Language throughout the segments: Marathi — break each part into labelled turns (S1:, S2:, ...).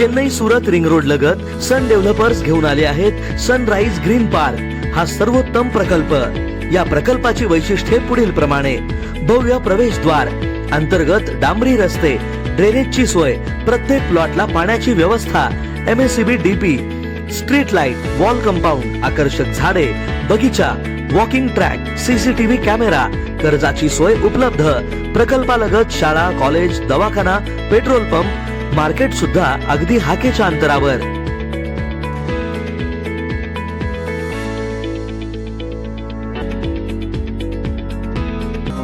S1: चेन्नई सुरत रिंग रोड लगत सन डेव्हलपर्स घेऊन आले आहेत सनराईज ग्रीन पार्क. हा सर्वोत्तम प्रकल्प. या प्रकल्पाची वैशिष्ट्ये पुढील प्रमाणे. भव्य प्रवेशद्वार अंतर्गत डांबरी रस्ते ड्रेनेजची सोय प्रत्येक प्लॉटला पाण्याची व्यवस्था M S C B DP street light wall compound आकर्षक झाडे बगीचा वॉकिंग ट्रॅक सीसीटीव्ही कॅमेरा कर्जाची सोय उपलब्ध. प्रकल्पालगत शाळा कॉलेज दवाखाना पेट्रोल पंप मार्केट सुद्धा अगदी हाकेच्या अंतरावर.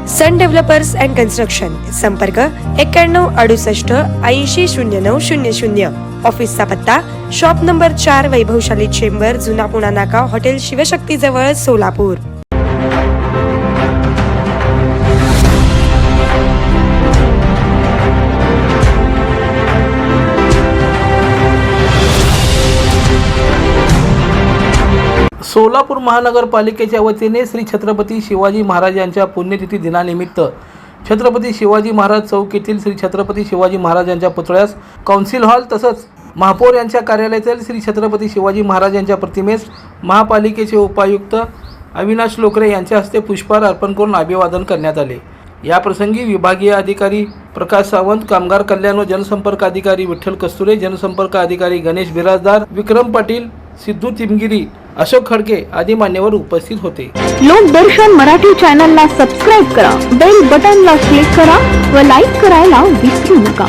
S2: सन डेव्हलपर्स अँड कन्स्ट्रक्शन संपर्क एक्क्याण्णव अडुसष्ट ऐंशी शून्य नऊ शून्य शून्य. ऑफिसचा पत्ता शॉप नंबर चार वैभवशाली चेंबर जुना पुणा नाका हॉटेल शिवशक्ती जवळ सोलापूर.
S3: सोलापूर महानगरपालिकेच्या वतीने श्री छत्रपती शिवाजी महाराज यांच्या पुण्यतिथी दिनानिमित्त छत्रपती शिवाजी महाराज चौक येथील श्री छत्रपती शिवाजी महाराज यांच्या पुतळ्यास कौन्सिल हॉल तसंच महापौर यांच्या कार्यालयातील श्री छत्रपती शिवाजी महाराज यांच्या प्रतिमेस महापालिकेचे उपायुक्त अविनाश लोकरे यांच्या हस्ते पुष्पहार अर्पण करून अभिवादन करण्यात आले. याप्रसंगी विभागीय अधिकारी प्रकाश सावंत कामगार कल्याण व जनसंपर्क अधिकारी विठ्ठल कस्तुरे जनसंपर्क अधिकारी गणेश बिराजदार विक्रम पाटील सिद्धू तिमगिरी अशोक खडके आदी मान्यवर उपस्थित होते.
S4: लोकदर्शन मराठी चॅनलला सबस्क्राईब करा बेल बटनला क्लिक करा व लाईक करायला विसरू नका.